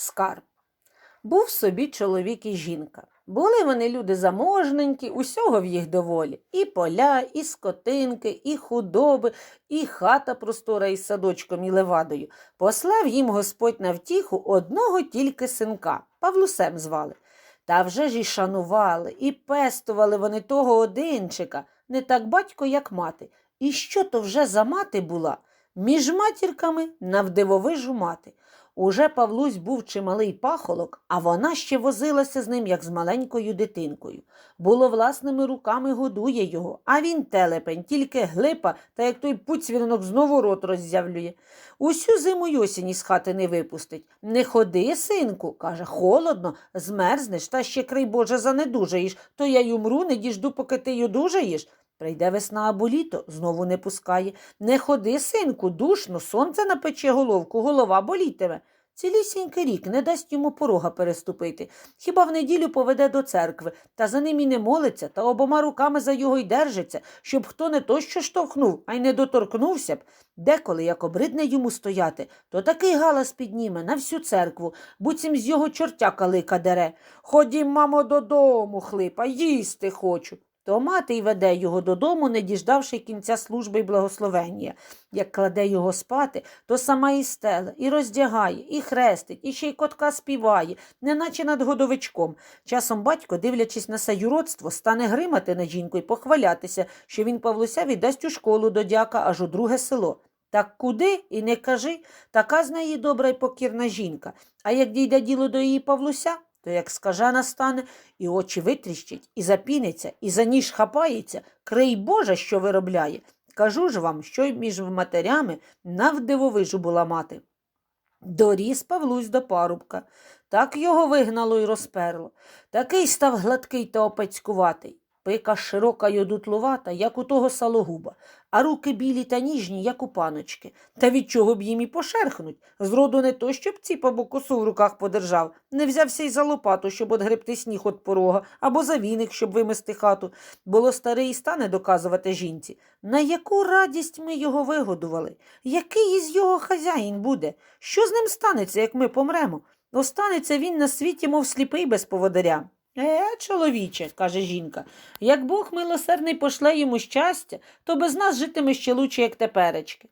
Скарб. Був собі чоловік і жінка. Були вони люди заможненькі, усього в їх доволі. І поля, і скотинки, і худоби, і хата простора із садочком і левадою. Послав їм Господь на втіху одного тільки синка, Павлусем звали. Та вже ж і шанували, і пестували вони того одинчика, не так батько, як мати. І що то вже за мати була? Між матірками навдивовижу мати. Уже Павлусь був чималий пахолок, а вона ще возилася з ним, як з маленькою дитинкою. Було власними руками годує його, а він телепень, тільки глипа, та як той пуцвінок знову рот роззявлює. Усю зиму й осінь із хати не випустить. Не ходи, синку, каже, холодно, змерзнеш, та ще край Боже занедужаєш, то я й умру, не діжду, поки ти й одужаєш. Прийде весна або літо, знову не пускає. Не ходи, синку, душно, сонце напече головку, голова болітиме. Цілісінький рік не дасть йому порога переступити. Хіба в неділю поведе до церкви, та за ним і не молиться, та обома руками за його й держиться, щоб хто не то що штовхнув, а й не доторкнувся б. Деколи, як обридне йому стояти, то такий галас підніме на всю церкву, буцім з його чортяка лика дере. Ходім, мамо, додому, хлипа, їсти хочу. То мати й веде його додому, не діждавши кінця служби й благословення. Як кладе його спати, то сама і стела, і роздягає, і хрестить, і ще й котка співає, неначе над годовичком. Часом батько, дивлячись на це юродство, стане гримати на жінку і похвалятися, що він Павлуся віддасть у школу до дяка аж у друге село. Так куди і не кажи, така з неї добра й покірна жінка. А як дійде діло до її Павлуся, то як скажена стане, і очі витріщить, і запіниться, і за ніж хапається, крий Боже, що виробляє. Кажу ж вам, що й між матерями навдивовижу була мати. Доріс Павлусь до парубка. Так його вигнало й розперло. Такий став гладкий та опецькуватий. Пика широка й одутлувата, як у того салогуба, а руки білі та ніжні, як у паночки. Та від чого б їм і пошерхнуть? Зроду не то, щоб ціпабу косу в руках подержав, не взявся й за лопату, щоб одгребти сніг від порога, або за віник, щоб вимести хату. Було старий і стане доказувати жінці. На яку радість ми його вигодували? Який із його хазяїн буде? Що з ним станеться, як ми помремо? Останеться він на світі, мов сліпий без поводаря. Е, чоловіче, каже жінка, як Бог милосердний пошле йому щастя, то без нас житиме ще лучше, як теперечки.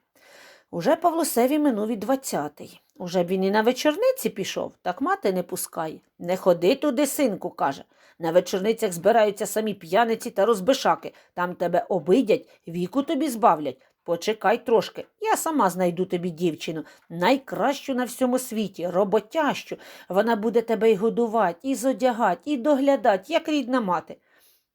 Уже Павлосеві минув і двадцятий. Уже б він і на вечорниці пішов, так мати не пускає. Не ходи туди, синку, каже. На вечорницях збираються самі п'яниці та розбишаки. Там тебе обидять, віку тобі збавлять. Почекай трошки, я сама знайду тобі дівчину, найкращу на всьому світі, роботящу. Вона буде тебе й годувати, і зодягати, і доглядати, як рідна мати.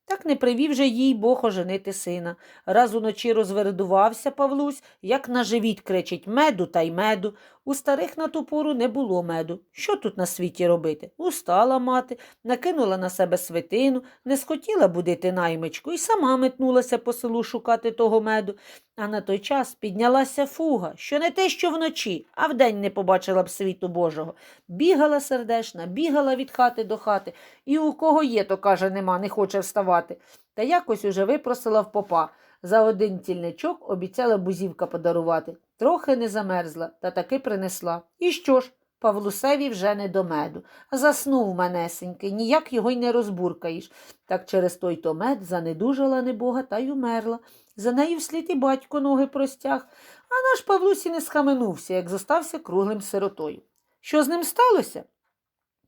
Так не привів же їй Бог оженити сина. Раз уночі розвердувався Павлусь, як на живіт кричить меду та й меду. У старих на ту пору не було меду. Що тут на світі робити? Устала мати, накинула на себе свитину, не схотіла будити наймичку і сама метнулася по селу шукати того меду. А на той час піднялася фуга, що не те, що вночі, а вдень не побачила б світу Божого. Бігала сердешна, бігала від хати до хати, і у кого є, то каже, нема, не хоче вставати. Та якось уже випросила в попа. За один тільничок обіцяла бузівка подарувати. Трохи не замерзла, та таки принесла. І що ж? Павлусеві вже не до меду. Заснув манесенький, ніяк його й не розбуркаєш. Так через той то мед занедужала небога та й умерла. За нею вслід і батько ноги простяг, а наш Павлусі не схаменувся, як зостався круглим сиротою. Що з ним сталося?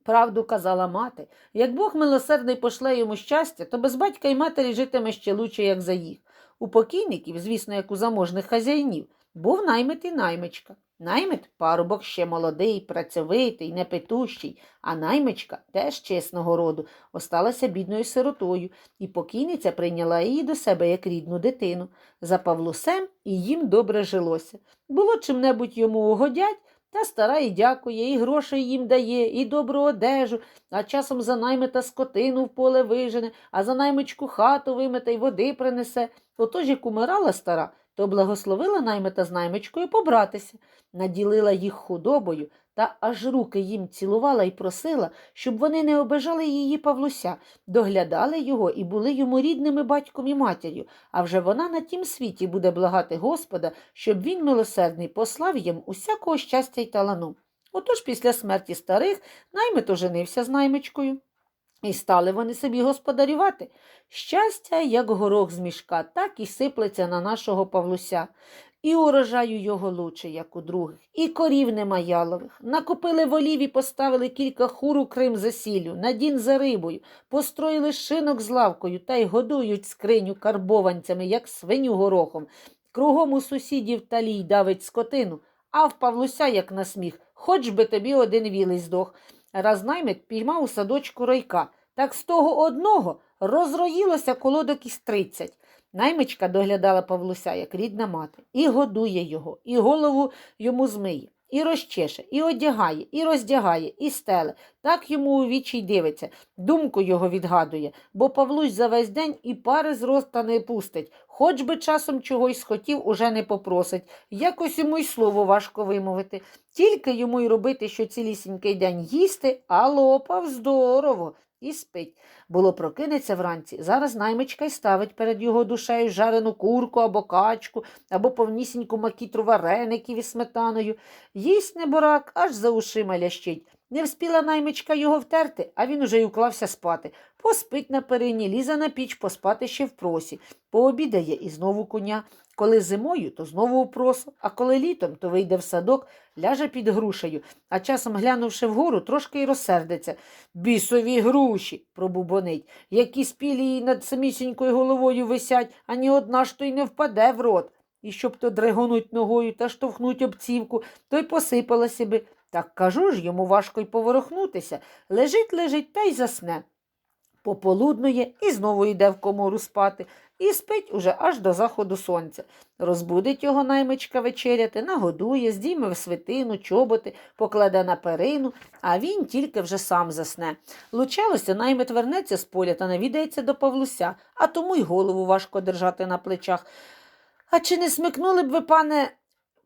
Правду казала мати. Як Бог милосердний пошле йому щастя, то без батька й матері житиме ще лучше, як за їх. У покійників, звісно, як у заможних хазяїнів, був наймит і наймичка. Наймит парубок ще молодий, працьовитий, непетущий, а наймичка теж чесного роду, осталася бідною сиротою, і покійниця прийняла її до себе як рідну дитину. За Павлусем і їм добре жилося. Було чим-небудь йому угодять, та стара і дякує, і грошей їм дає, і добру одежу, а часом за наймита скотину в поле вижене, а за наймичку хату вимете й води принесе. Отож, як умирала стара, то благословила наймита з наймичкою побратися, наділила їх худобою та аж руки їм цілувала і просила, щоб вони не обижали її Павлуся, доглядали його і були йому рідними батьком і матір'ю, а вже вона на тім світі буде благати Господа, щоб він милосердний послав їм усякого щастя й талану. Отож після смерті старих наймит оженився з наймичкою. І стали вони собі господарювати. Щастя, як горох з мішка, так і сиплеться на нашого Павлуся. І урожаю його лучше, як у других, і корів нема ялових. Накупили волів і поставили кілька хур у Крим за сіллю, на дін за рибою, построїли шинок з лавкою та й годують скриню карбованцями, як свиню горохом. Кругом у сусідів талій давить скотину, а в Павлуся, як на сміх, хоч би тобі один вілий здох. Раз наймик піймав у садочку ройка. Так з того одного розроїлося колодок із тридцять. Наймичка доглядала Павлуся, як рідна мати, і годує його, і голову йому змиє, і розчеше, і одягає, і роздягає, і стеле. Так йому у вічі й дивиться, думку його відгадує, бо Павлусь за весь день і пари з роста не пустить, хоч би часом чогось схотів, уже не попросить. Якось йому й слово важко вимовити. Тільки йому й робити, що цілісінький день їсти, а лопав здорово. І спить. Було прокинеться вранці. Зараз наймичка й ставить перед його душею жарену курку або качку, або повнісіньку макітру вареників із сметаною. Їсть неборак, аж за ушима лящить. Не вспіла наймичка його втерти, а він уже й уклався спати. Поспить на перині, лізе на піч, поспати ще в просі. Пообідає і знову коня. Коли зимою, то знову у просу, а коли літом, то вийде в садок, ляже під грушею, а часом, глянувши вгору, трошки й розсердиться. Бісові груші, пробубонить, які спілі над самісінькою головою висять, ані одна ж то й не впаде в рот. І щоб то дригонуть ногою та штовхнуть об цівку, то й посипалася би. Так кажу ж, йому важко й поворухнутися. Лежить, лежить та й засне. Пополуднує і знову йде в комору спати, і спить уже аж до заходу сонця. Розбудить його наймичка вечеряти, нагодує, здійме в свитину, чоботи, покладе на перину, а він тільки вже сам засне. Лучалося, наймит вернеться з поля та навідається до Павлуся, а тому й голову важко держати на плечах. А чи не смикнули б ви, пане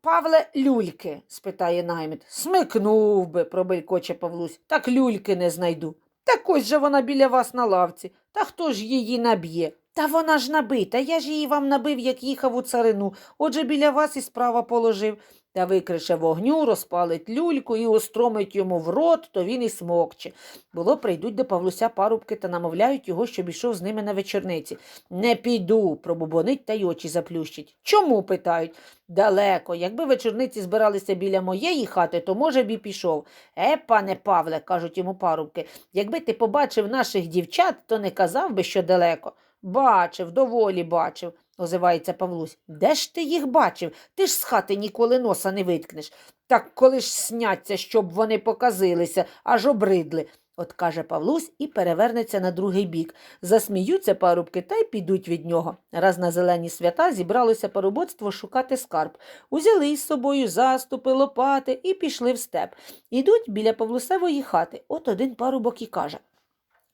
Павле, люльки? спитає наймит. Смикнув би, пробелькоче Павлусь, так люльки не знайду. Так ось же вона біля вас на лавці. Та хто ж її наб'є? Та вона ж набита, я ж її вам набив, як їхав у царину. Отже, біля вас і справа положив. Та викрише вогню, розпалить люльку і остромить йому в рот, то він і смокче. Було, прийдуть до Павлуся парубки та намовляють його, щоб ішов з ними на вечорниці. Не піду, пробубонить та й очі заплющить. Чому? питають. Далеко. Якби вечорниці збиралися біля моєї хати, то, може б і пішов. Е, пане Павле, кажуть йому парубки, якби ти побачив наших дівчат, то не казав би, що далеко. Бачив, доволі бачив, озивається Павлусь. Де ж ти їх бачив? Ти ж з хати ніколи носа не виткнеш. Так коли ж сняться, щоб вони показилися, аж обридли. От каже Павлусь і перевернеться на другий бік. Засміються парубки та й підуть від нього. Раз на зелені свята зібралося парубоцтво шукати скарб. Узяли із собою заступи, лопати і пішли в степ. Ідуть біля Павлусевої хати. От один парубок і каже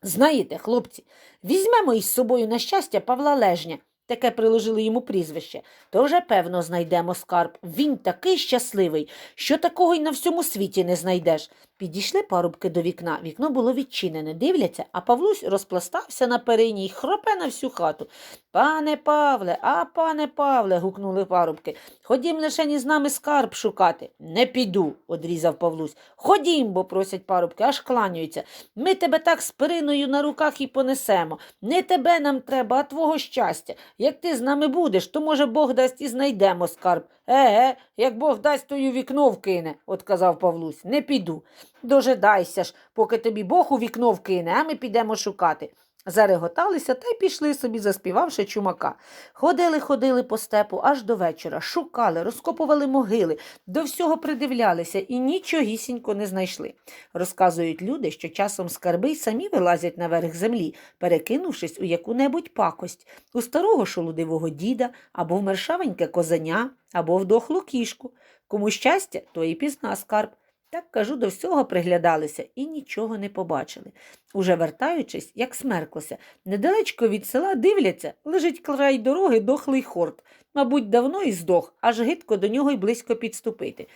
Знаєте, хлопці, візьмемо із собою на щастя Павла Лежня. Таке приложили йому прізвище, то вже певно знайдемо скарб. Він такий щасливий, що такого й на всьому світі не знайдеш. Підійшли парубки до вікна. Вікно було відчинене. Дивляться, а Павлусь розпластався на перині й хропе на всю хату. Пане Павле, а пане Павле, гукнули парубки. Ходім лише ні з нами скарб шукати. Не піду, одрізав Павлусь. Ходім, бо просять парубки, аж кланяються. Ми тебе так з периною на руках і понесемо. Не тебе нам треба, а твого щастя. Як ти з нами будеш, то, може, Бог дасть і знайдемо скарб. Еге, як Бог дасть, то й у вікно вкине, отказав Павлусь. Не піду. Дожидайся ж, поки тобі Бог у вікно вкине, а ми підемо шукати. Зареготалися та й пішли собі, заспівавши чумака. Ходили, ходили по степу аж до вечора, шукали, розкопували могили, до всього придивлялися і нічогісінько не знайшли. Розказують люди, що часом скарби й самі вилазять наверх землі, перекинувшись у яку-небудь пакость, у старого шолудивого діда, або в мершавеньке козеня, або в дохлу кішку. Кому щастя, то і пізна скарб. Так, кажу, до всього приглядалися і нічого не побачили. Уже вертаючись, як смерклося, недалечко від села дивляться, лежить край дороги дохлий хорт. Мабуть, давно і здох, аж гидко до нього й близько підступити.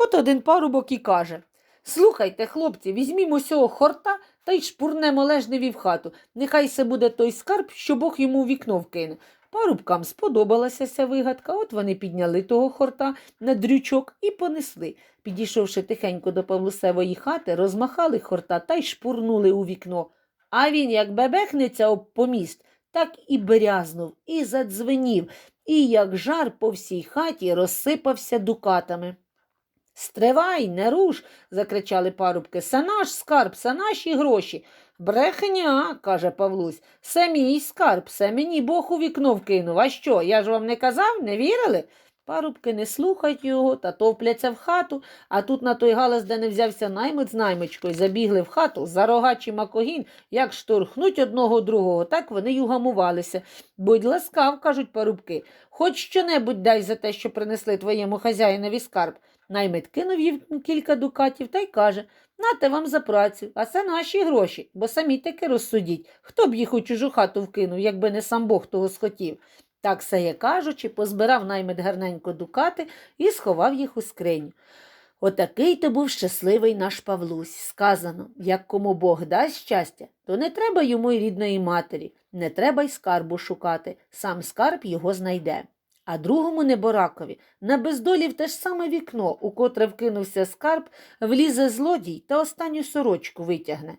От один парубок і каже Слухайте, хлопці, візьмімо сього хорта та й шпурнемо лежневі в хату. Нехай се буде той скарб, що Бог йому вікно вкине. Парубкам сподобалася ця вигадка, от вони підняли того хорта на дрючок і понесли. Підійшовши тихенько до Павлусевої хати, розмахали хорта та й шпурнули у вікно. А він, як бебехнеться об поміст, так і брязнув, і задзвенів, і як жар по всій хаті розсипався дукатами. Стривай, не руш, закричали парубки. Це наш скарб, це наші гроші. Брехня, каже Павлусь, це мій скарб, це мені Бог у вікно вкинув. А що? Я ж вам не казав, не вірили? Парубки не слухають його та товпляться в хату, а тут на той галас, де не взявся наймит з наймичкою, забігли в хату за рогачі макогін, як штурхнуть одного другого, так вони й угамувалися. Будь ласкав, кажуть парубки, хоч що-небудь дай за те, що принесли твоєму хазяїнові скарб. Наймит кинув їм кілька дукатів та й каже Нате вам за працю, а це наші гроші, бо самі таки розсудіть, хто б їх у чужу хату вкинув, якби не сам Бог того схотів. Так сеє кажучи, позбирав наймит гарненько дукати і сховав їх у скриню. Отакий то був щасливий наш Павлусь. Сказано, як кому Бог дасть щастя, то не треба йому й рідної матері, не треба й скарбу шукати, сам скарб його знайде. А другому неборакові на бездолі в те ж саме вікно, у котре вкинувся скарб, влізе злодій та останню сорочку витягне.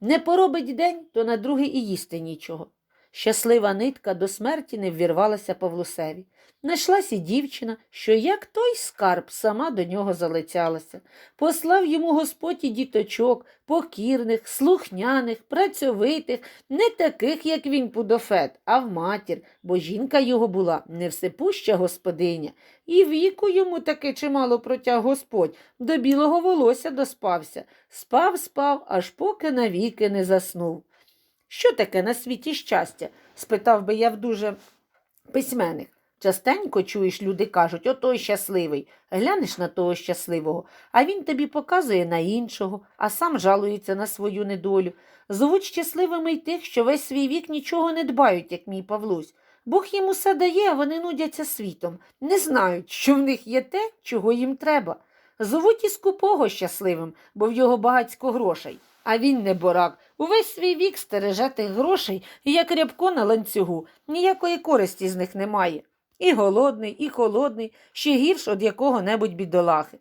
Не поробить день, то на другий і їсти нічого. Щаслива нитка до смерті не ввірвалася Павлусеві. Найшлась і дівчина, що як той скарб сама до нього залицялася. Послав йому Господь і діточок, покірних, слухняних, працьовитих, не таких, як він пудофет, а в матір, бо жінка його була не всепуща господиня, і віку йому таки чимало протяг Господь, до білого волосся доспався. Спав, спав, аж поки навіки не заснув. Що таке на світі щастя? спитав би я в дуже письменних. Частенько чуєш, люди кажуть, отой щасливий. Глянеш на того щасливого, а він тобі показує на іншого, а сам жалується на свою недолю. Зовуть щасливими й тих, що весь свій вік нічого не дбають, як мій Павлусь. Бог їм усе дає, а вони нудяться світом. Не знають, що в них є те, чого їм треба. Зовуть і скупого щасливим, бо в його багацько грошей. А він не борак. Увесь свій вік стереже тих грошей, як рябко на ланцюгу, ніякої користі з них немає. І голодний, і холодний, ще гірш од якого-небудь бідолахи.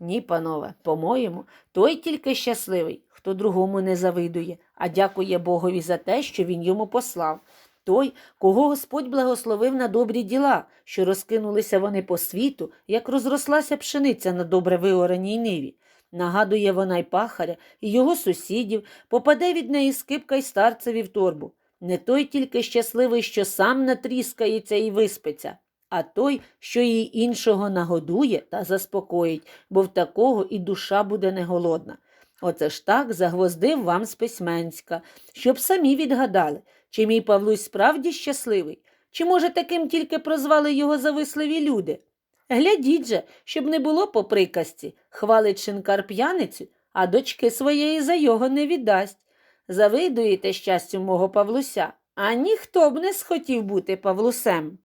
Ні, панове, по-моєму, той тільки щасливий, хто другому не завидує, а дякує Богові за те, що він йому послав. Той, кого Господь благословив на добрі діла, що розкинулися вони по світу, як розрослася пшениця на добре виораній ниві. Нагадує вона й пахаря, і його сусідів, попаде від неї скипка й старцеві в торбу. Не той тільки щасливий, що сам натріскається і виспиться, а той, що її іншого нагодує та заспокоїть, бо в такого і душа буде не голодна. Оце ж так загвоздив вам з письменська, щоб самі відгадали, чи мій Павлусь справді щасливий, чи, може, таким тільки прозвали його зависливі люди. Глядіть же, щоб не було по приказці, хвалить шинкар п'яницю, а дочки своєї за його не віддасть. Завидуєте щастю мого Павлуся, а ніхто б не схотів бути Павлусем.